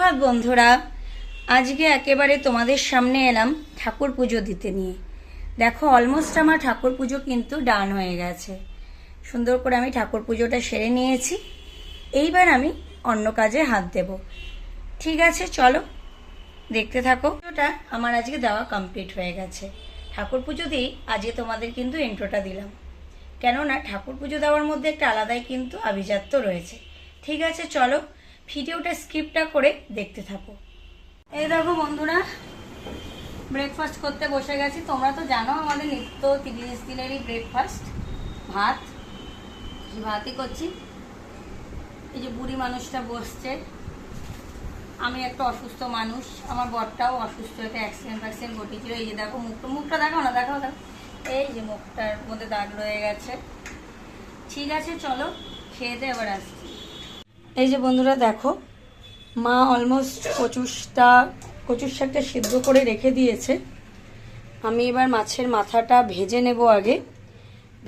সুপ্রভাত বন্ধুরা। আজকে একেবারে তোমাদের সামনে এলাম ঠাকুর পুজো দিতে নিয়ে। দেখো অলমোস্ট আমার ঠাকুর পুজো কিন্তু ডান হয়ে গেছে। সুন্দর করে আমি ঠাকুর পুজোটা সেরে নিয়েছি। এইবার আমি অন্য কাজে হাত দেব। ঠিক আছে, চলো, দেখতে থাকো। পুজোটা আমার আজকে দেওয়া কমপ্লিট হয়ে গেছে। ঠাকুর পুজোতেই আজকে তোমাদের কিন্তু ইন্ট্রোটা দিলাম। কেননা, ঠাকুর পুজো দেওয়ার মধ্যে একটা আলাদাই কিন্তু আভিজাত্য রয়েছে। ঠিক আছে, চলো ভিডিওটা স্কিপটা করে দেখতে থাকো। এই দেখো বন্ধুরা ব্রেকফাস্ট করতে বসে গেছি। তোমরা তো জানো আমাদের নিত্য তিরিশ দিনেরই ব্রেকফাস্ট ভাত ভাতই করছি। এই যে বুড়ি মানুষটা বসছে। আমি একটা অসুস্থ মানুষ, আমার বরটাও অসুস্থ, একটা অ্যাক্সিডেন্ট ফ্যাক্সিডেন্ট ঘটেছিল এই যে দেখো মুখটা মুখটা দেখাও না, দেখাও দেখো এই যে মুখটার মধ্যে দাগ রয়ে গেছে। ঠিক আছে, চলো, খেয়ে দিয়ে এবার আসছি। এই যে বন্ধুরা দেখো, মা অলমোস্ট কচুসটা কচুর শাকটা সিদ্ধ করে রেখে দিয়েছে। আমি এবার মাছের মাথাটা ভেজে নেব আগে।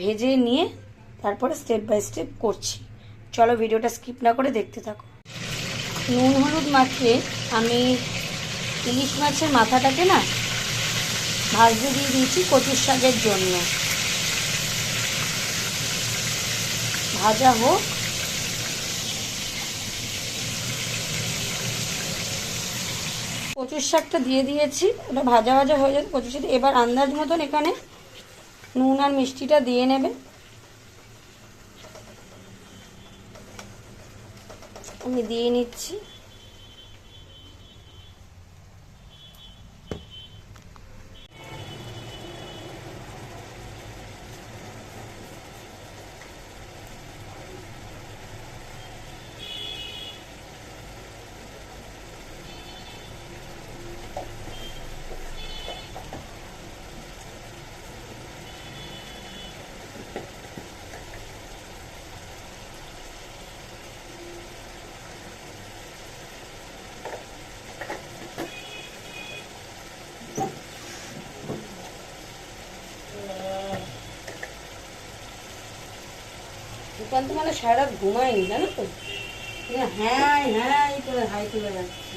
ভেজে নিয়ে তারপরে স্টেপ বাই স্টেপ করছি। চলো ভিডিওটা স্কিপ না করে দেখতে থাকো। নুন হলুদ মাখিয়ে আমি ইলিশ মাছের মাথাটাকে না ভাজতে দিয়ে দিয়েছি কচুর শাকের জন্য। ভাজা হোক কচুর শাকটা দিয়ে দিয়েছি, ওটা ভাজা ভাজা হয়ে যাবে কচুর শাক। এবার আন্দাজ মতন এখানে নুন আর মিষ্টিটা দিয়ে নেবে। আমি দিয়ে নিচ্ছি। দোকান তো মানে সারা রাত ঘুমায়নি জানো তো? হ্যাঁ হ্যাঁ করে হাই তুলে যাচ্ছি।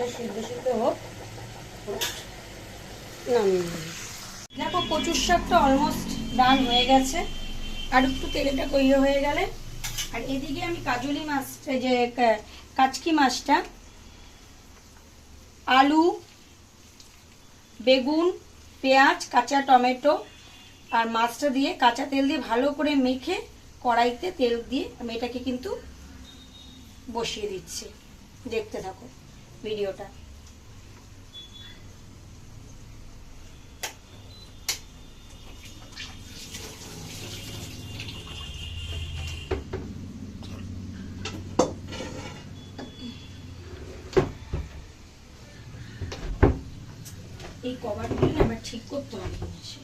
এটা সিদ্ধ সিদ্ধ হোক। দেখো কচুর শাকটা অলমোস্ট ডান হয়ে গেছে। আর একটু তেলটা কইয়ে হয়ে গেলে। আর এদিকে আমি কাজলি মাছটা যে কাচকি মাছটা। আলু, বেগুন, পেঁয়াজ, কাঁচা টমেটো আর মাছটা দিয়ে কাঁচা তেল দিয়ে ভালো করে মেখে কড়াইতে তেল দিয়ে আমি এটাকে কিন্তু বসিয়ে দিচ্ছি। দেখতে থাকো। ভিডিওটা। এই কভারগুলো না আবার ঠিক করতে হবে জিনিসে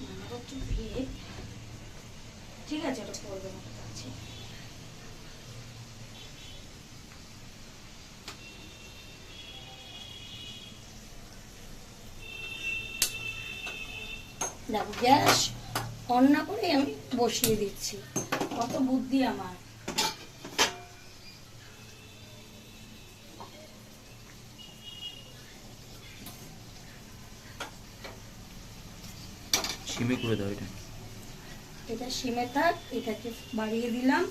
মালাপত্র দিয়ে ঠিক আছে এটা করবে না আছে দেখো গ্যাস অন না করে আমি বসিয়ে দিচ্ছি। কত বুদ্ধি আমার। সিমে করে দাও এটা। এটা সিমে থাক এটাকে বাড়িয়ে দিলাম।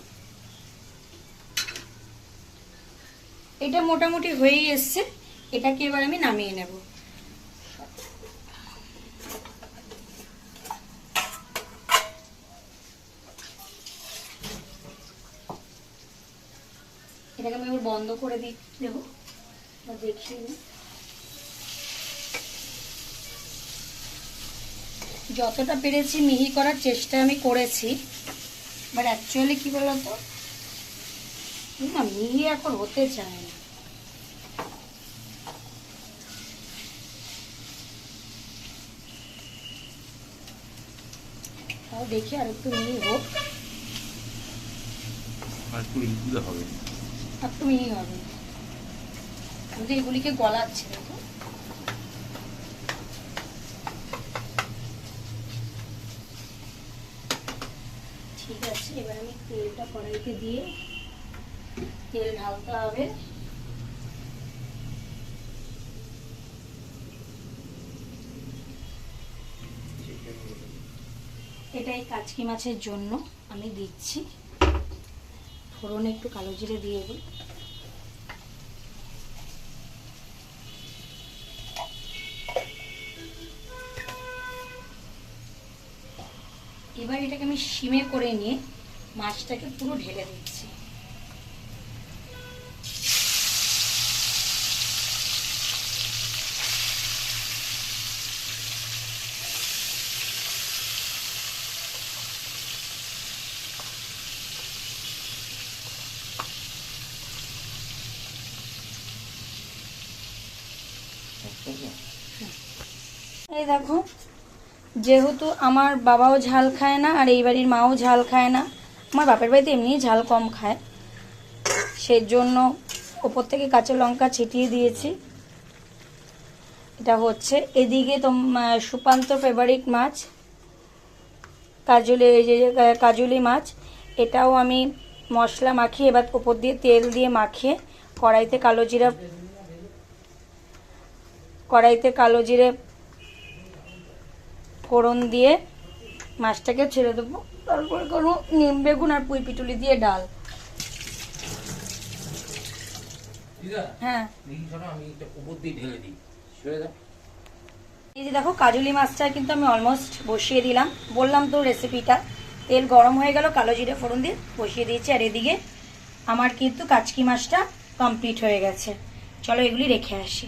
এটা মোটামুটি হয়েই এসছে। এটাকে এবার আমি নামিয়ে নেব। এটাকে আমি এবার বন্ধ করে দিই। দেবো। বা দেখিয়ে যতটা পেরেছি মিহি করার চেষ্টা আমি করেছি বাট অ্যাকচুয়ালি কি বলতো? না মিহি এখন হতে চায় না। তাও দেখি আর একটু মিহি হোক। আর একটু হবে। আর হবে। আমি তো এগুলিকে গলাচ্ছি ঠিক আছে, এবার আমি তেলটা কড়াইতে দিয়ে তেল ঢালতে হবে। এটাই কাচকি মাছের জন্য আমি দিচ্ছি। ফোড়নে একটু কালো জিরে দিয়ে দিই। এবার এটাকে আমি সিমে করে নিয়ে মাছটাকে পুরো ঢেলে দিচ্ছি এই দেখো, যেহেতু আমার বাবাও ঝাল খায় না আর এই বাড়ির মাও ঝাল খায় না, আমার বাপের বাড়িতে এমনিই ঝাল কম খায়। সেই জন্য ওপর থেকে কাঁচা লঙ্কা ছিটিয়ে দিয়েছি। এটা হচ্ছে এদিকে তোম সুপান্ত ফেভারিট মাছ, কাজলি, এই যে কাজলি মাছ। এটাও আমি মশলা মাখিয়ে, এবার ওপর দিয়ে তেল দিয়ে মাখিয়ে কড়াইতে কালো জিরা, কড়াইতে কালো জিরে ফোড়ন দিয়ে মাছটাকে ছেড়ে দেবো। তারপরে কোনো নিম বেগুন আর পুঁই পিটুলি দিয়ে ডাল। হ্যাঁ। এই যে দেখো কাজুলি মাছটা কিন্তু আমি অলমোস্ট বসিয়ে দিলাম। বললাম তো রেসিপিটা তেল গরম হয়ে গেল কালো জিরে ফোড়ন দিয়ে বসিয়ে দিয়েছি। আর এদিকে আমার কিন্তু কাচকি মাছটা কমপ্লিট হয়ে গেছে। চলো এগুলি রেখে আসি।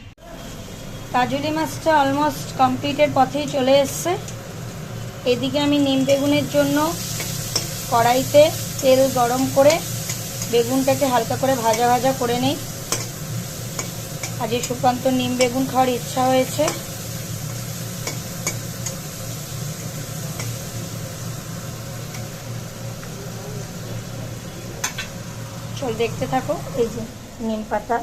কাজুলি মাছটা অলমোস্ট কমপ্লিটের পথেই চলে এসছে। এদিকে আমি নিম বেগুনের জন্য কড়াইতে তেল গরম করে বেগুনটাকে হালকা করে ভাজা ভাজা করে নেই। আজকে সুকান্ত নিম বেগুন খাওয়ার ইচ্ছা হয়েছে, চল দেখতে থাকো এই যে নিম পাতা।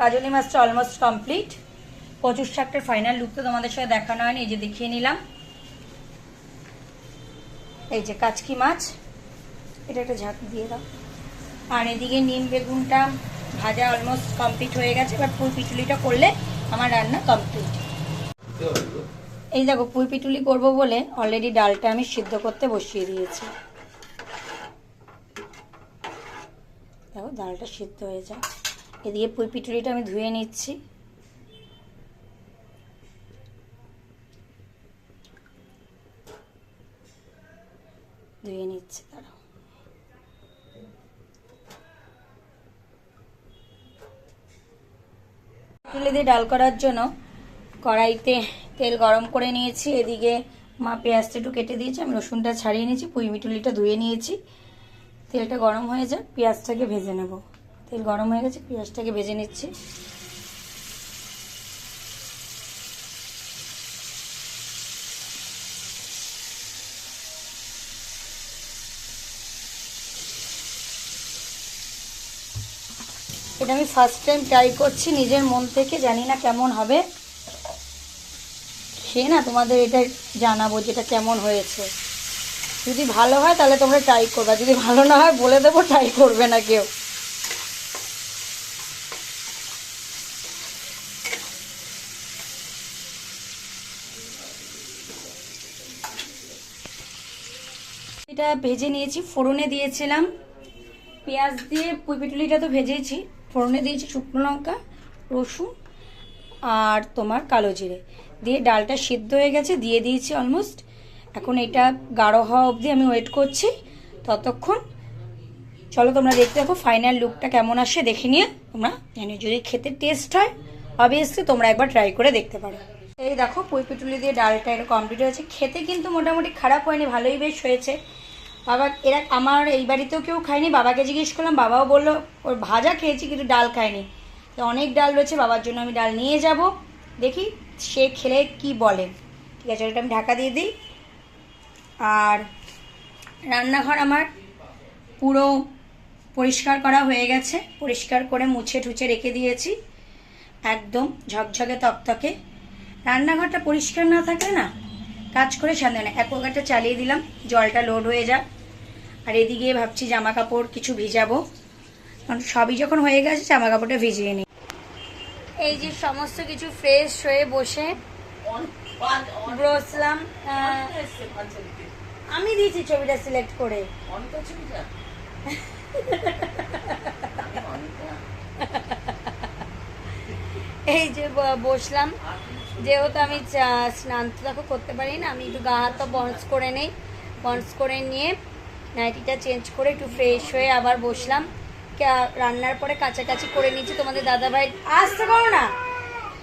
কাজলি মাছটা অলমোস্ট কমপ্লিট কচুর শাকটার ফাইনাল লুক তো তোমাদের সাথে দেখানো হয়নি, এই যে দেখিয়ে নিলাম। এই যে কাচকি মাছ, এটা একটা ঝাঁক দিয়ে দাও। আর এদিকে নিম বেগুনটা ভাজা অলমোস্ট কমপ্লিট হয়ে গেছে, এবার ফুল পিটুলিটা করলে আমার রান্না কমপ্লিট? এই দেখো পুঁই পিটুলি করব বলে অলরেডি ডালটা আমি সিদ্ধ করতে বসিয়ে দিয়েছি। দেখো, ডালটা সিদ্ধ হয়ে যায়। এদিকে পুঁই পিটুলিটা আমি ধুয়ে নিচ্ছি ধুয়ে নিচ্ছি দাঁড়াও তুলে দিয়ে ডাল করার জন্য কড়াইতে তেল গরম করে নিয়েছি। এদিকে মা পেঁয়াজটা একটু কেটে দিয়েছি। আমি রসুনটা ছাড়িয়ে নিয়েছি, পুঁই মিটুলিটা ধুয়ে নিয়েছি। তেলটা গরম হয়ে যাক, পেঁয়াজটাকে ভেজে নেব। তেল গরম হয়ে গেছে, পেঁয়াজটাকে ভেজে নিচ্ছি। এটা আমি ফার্স্ট টাইম ট্রাই করছি, নিজের মন থেকে, জানি না কেমন হবে। খেয়ে না তোমাদের এটা জানাব যেটা কেমন হয়েছে। যদি ভালো হয় তাহলে তোমরা ট্রাই করবে যদি ভালো না হয় বলে দেবো ট্রাই করবে না কেউ। এটা ভেজে নিয়েছি, ফোড়নে দিয়েছিলাম। পেঁয়াজ দিয়ে পুঁইপিটুলিটা তো ভেজেছি ফোড়নে দিয়েছি শুকনো লঙ্কা, রসুন আর তোমার কালো জিরে। দিয়ে ডালটা সিদ্ধ হয়ে গেছে, দিয়ে দিয়েছি অলমোস্ট এখন এটা গাঢ় হওয়া অবধি আমি ওয়েট করছি। ততক্ষণ চলো তোমরা দেখতে থাকো ফাইনাল লুকটা কেমন আসে, দেখে নিয়ে তোমরা জানি যদি খেতে টেস্ট হয় অবভিয়াসলি তোমরা একবার ট্রাই করে দেখতে পারো। এই দেখো পুঁই দিয়ে ডালটা এটা কমপ্লিট হয়েছে। খেতে কিন্তু মোটামুটি খারাপ হয়নি, ভালোই বেশ হয়েছে। বাবা, এরা আমার এই বাড়িতেও কেউ খায়নি, বাবাকে জিজ্ঞেস করলাম, বাবাও বলল, ওর ভাজা খেয়েছি, কিন্তু ডাল খায়নি। তো অনেক ডাল রয়েছে, বাবার জন্য আমি ডাল নিয়ে যাব। দেখি সে খেলে কি বলে। ঠিক আছে এটা আমি ঢাকা দিয়ে দিই। আর রান্নাঘর আমার পুরো পরিষ্কার করা হয়ে গেছে, পরিষ্কার করে মুছে ঠুছে রেখে দিয়েছি, একদম ঝকঝকে তকতকে। রান্নাঘরটা পরিষ্কার না থাকলে না কাজ করে শান্তি না অ্যাকোয়াগার্ডটা চালিয়ে দিলাম, জলটা লোড হয়ে যাক। আর এদিকে ভাবছি জামা কাপড় কিছু ভিজাবো। কারণ সবই যখন হয়ে গেছে জামা কাপড়টা ভিজিয়ে নিই। এই যে সমস্ত কিছু ফ্রেশ হয়ে বসে বসলাম আমি দিয়েছি ছবিটা সিলেক্ট করে। এই যে বসলাম। যেহেতু আমি স্নান তো দেখো করতে পারি না, আমি একটু গা হাত বন্স করে নেই। বন্স করে নিয়ে নাইটিটা চেঞ্জ করে একটু ফ্রেশ হয়ে আবার বসলাম। রান্নার পরে কাছাকাছি করে নিয়েছি তোমাদের দাদাভাই আসতে পারো না?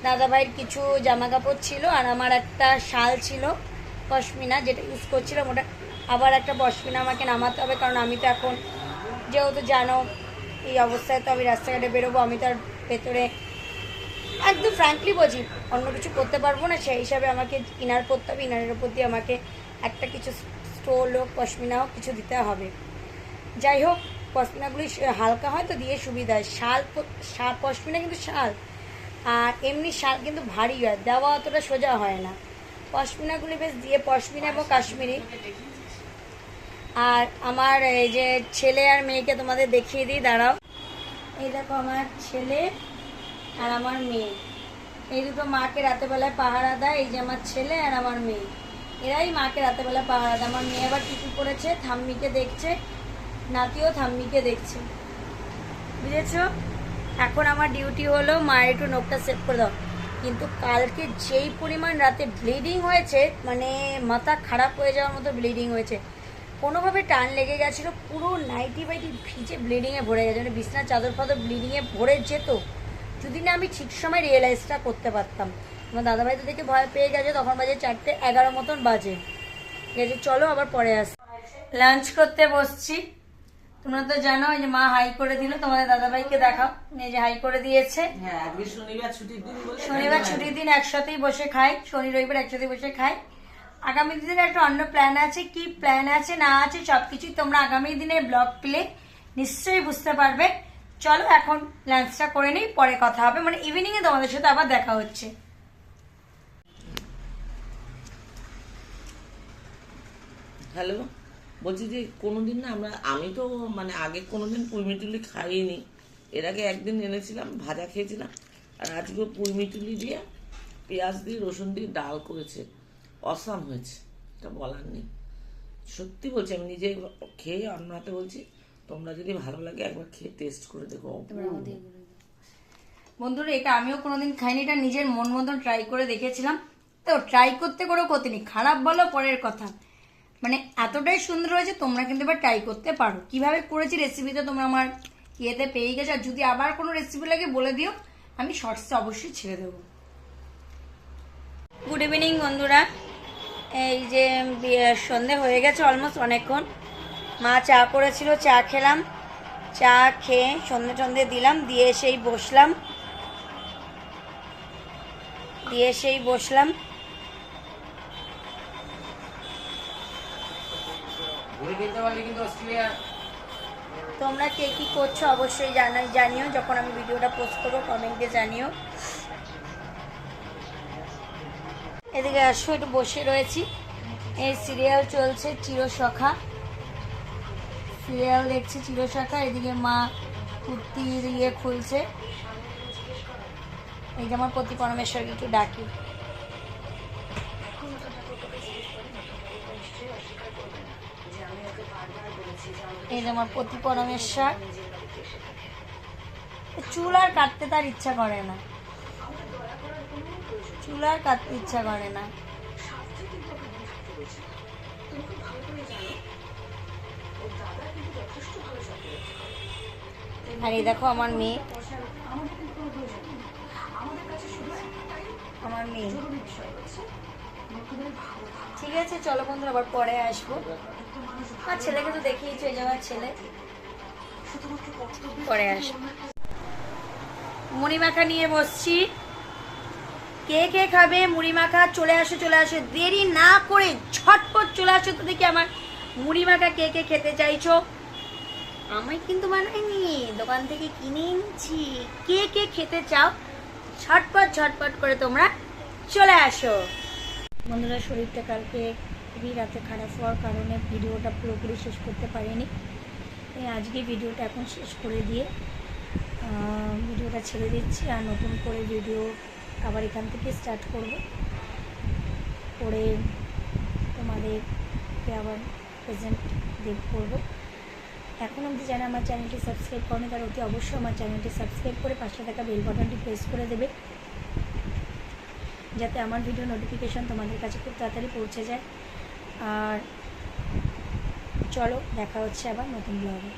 দাদাভাইয়ের কিছু জামা কাপড় ছিল আর আমার একটা শাল ছিল, পশমিনা যেটা ইউজ করছিলাম ওটা। আবার একটা পশমিনা আমাকে নামাতে হবে কারণ আমি তো এখন, যেহেতু জানো এই অবস্থায় তো আমি রাস্তাঘাটে বেরোবো, আমি তো আর ভেতরে একদম ফ্র্যাঙ্কলি বলছি, অন্য কিছু করতে পারব না, সেই হিসাবে আমাকে ইনার পরতে হবে, ইনারের উপর দিয়ে আমাকে একটা কিছু স্টোল হোক, পশমিনা হোক, কিছু দিতে হবে। যাই হোক, পশমিনাগুলি হালকা হয় তো দিয়ে সুবিধা হয়। শাল শাল, পশমিনা কিন্তু শাল, আর এমনি শাল কিন্তু ভারী হয়, দেওয়া অতটা সোজা হয় না। পশমিনাগুলি বেশ দিয়ে, পশমিনা এবং কাশ্মীরি। আর আমার এই যে ছেলে আর মেয়েকে তোমাদের দেখিয়ে দিই, দাঁড়াও। এই দেখো আমার ছেলে। আর আমার মেয়ে। এই দুটো মাকে রাতেবেলায় পাহারা দেয়, এই যে আমার ছেলে আর আমার মেয়ে। এরাই মাকে রাতেবেলা পাহারা দেয়। আমার মেয়ে আবার টিপি করেছে থাম্মিকে দেখছে, নাতিও থাম্মিকে দেখছে। বুঝেছ? এখন আমার ডিউটি হলো মায়ের একটু নোখটা সেভ করে দাও। কিন্তু কালকে যেই পরিমাণ রাতে ব্লিডিং হয়েছে মানে মাথা খারাপ হয়ে যাওয়ার মতো ব্লিডিং হয়েছে, কোনোভাবে টান লেগে গেছিল, পুরো নাইটি বাইটি ভিজে ব্লিডিংয়ে ভরে গেছে। মানে বিছনার চাদর ফাদর ব্লিডিংয়ে ভরে যেত। যদি না আমি ঠিক সময় রিয়েলাইজটা করতে পারতাম। আমার দাদাভাই তো দেখে ভয় পেয়ে গেছে তখন বাজে চারটে এগারো মতন বাজে। ঠিক আছে চলো আবার পরে আস। লাঞ্চ করতে বসছি। তোমরা তো জানো এই যে মা হাই করে দিল তোমাদের দাদাভাইকে দেখাও। এই যে হাই করে দিয়েছে। হ্যাঁ শনিবার ছুটির দিন শনিবার ছুটির দিন একসাথেই বসে খাই শনি রবিবার একসাথে বসে খাই। আগামী দিনের একটা অন্য প্ল্যান আছে কি প্ল্যান আছে না আছে সবকিছুই তোমরা আগামী দিনের ব্লগ পেলে নিশ্চয়ই বুঝতে পারবে। চলো এখন লাঞ্চটা করে নিই, পরে কথা হবে। মানে ইভিনিং এ তোমাদের সাথে আবার দেখা হচ্ছে। হ্যালো বলছি যে কোনোদিন না আমরা আমি তো মানে আগে কোনোদিন পুঁইমিটুলি খাইনি। এর আগে একদিন এনেছিলাম, ভাজা খেয়েছিলাম। আর আজকে পুঁইমিটুলি দিয়ে পেঁয়াজ দিয়ে, রসুন দিয়ে ডাল করেছে। অসাম হয়েছে। এটা বলার নেই। সত্যি বলছি, আমি নিজে খেয়ে আপনাতে বলছি তোমরা যদি ভালো লাগে একবার খেয়ে টেস্ট করে দেখো। বন্ধুরা এটা আমিও কোনোদিন খাইনি এটা নিজের মন মতন ট্রাই করে দেখেছিলাম। তো ট্রাই করতে করেও করতেনি খারাপ বলো পরের কথা। মানে এতটাই সুন্দর হয়েছে তোমরা কিন্তু এবার ট্রাই করতে পারো। কীভাবে করেছি রেসিপিটা তোমরা আমার ইয়েতে পেয়ে গেছো আর যদি আবার কোনো রেসিপি লাগে বলে দিও আমি শর্টসে অবশ্যই ছেড়ে দেবো। গুড ইভিনিং বন্ধুরা। এই যে সন্ধে হয়ে গেছে অলমোস্ট অনেকক্ষণ। মা চা করেছিল চা খেলাম। চা খেয়ে সন্ধে সন্ধে দিলাম দিয়ে সেই বসলাম। দিয়ে সেই বসলাম। তোমরা কে কী করছ অবশ্যই জানা জানিও। যখন আমি ভিডিওটা পোস্ট করব কমেন্টে জানিও। এদিকে আসো একটু বসে রয়েছি। এই সিরিয়াল চলছে চিরসখা। সিরিয়াল দেখছি চিরশাখা এদিকে মা কুর্তির ইয়ে খুলছে। এই যে আমার প্রতি পরমেশ্বরকে একটু ডাকি। এই যে আমার পতি পরমেশ্বর। চুল আর কাটতে তার ইচ্ছা করে না। চুল আর কাটতে ইচ্ছা করে না। আর এই দেখো আমার মেয়ে। আমার মেয়ে। ঠিক আছে, চলো বন্ধুরা, আবার পরে আসব। আর ছেলেকে তো দেখেই চলে যাওয়ার ছেলে। পরে আসব। মুড়ি মাখা নিয়ে বসছি। কে কে খাবে মুড়ি মাখা চলে আসো চলে আসো। দেরি না করে ঝটপট চলে আসো। তো দেখি আমার মুড়ি মাখা কে কে খেতে চাইছো? আমি কিন্তু বানাইনি দোকান থেকে কিনে এনেছি। কে কে খেতে চাও, ঝটপট ঝটপট করে তোমরা চলে আসো। বন্ধুরা, শরীরটা কালকে খুবই রাতে খারাপ হওয়ার কারণে ভিডিওটা পুরোপুরি শেষ করতে পারিনি। আজকে ভিডিওটা এখন শেষ করে দিয়ে ভিডিওটা ছেড়ে দিচ্ছি আর নতুন করে ভিডিও আবার এখান থেকে স্টার্ট করব। করে তোমাদেরকে আবার প্রেজেন্ট দেব করব। এখন অবধি যারা আমার চ্যানেলটি সাবস্ক্রাইব করেনি, তারা অতি অবশ্যই আমার চ্যানেলটি সাবস্ক্রাইব করে পাশে থাকা বেল বাটনটি প্রেস করে দেবে। যাতে আমার ভিডিও নোটিফিকেশন তোমাদের কাছে খুব তাড়াতাড়ি পৌঁছে যায়। আর চলো, দেখা হচ্ছে আবার নতুন ব্লগে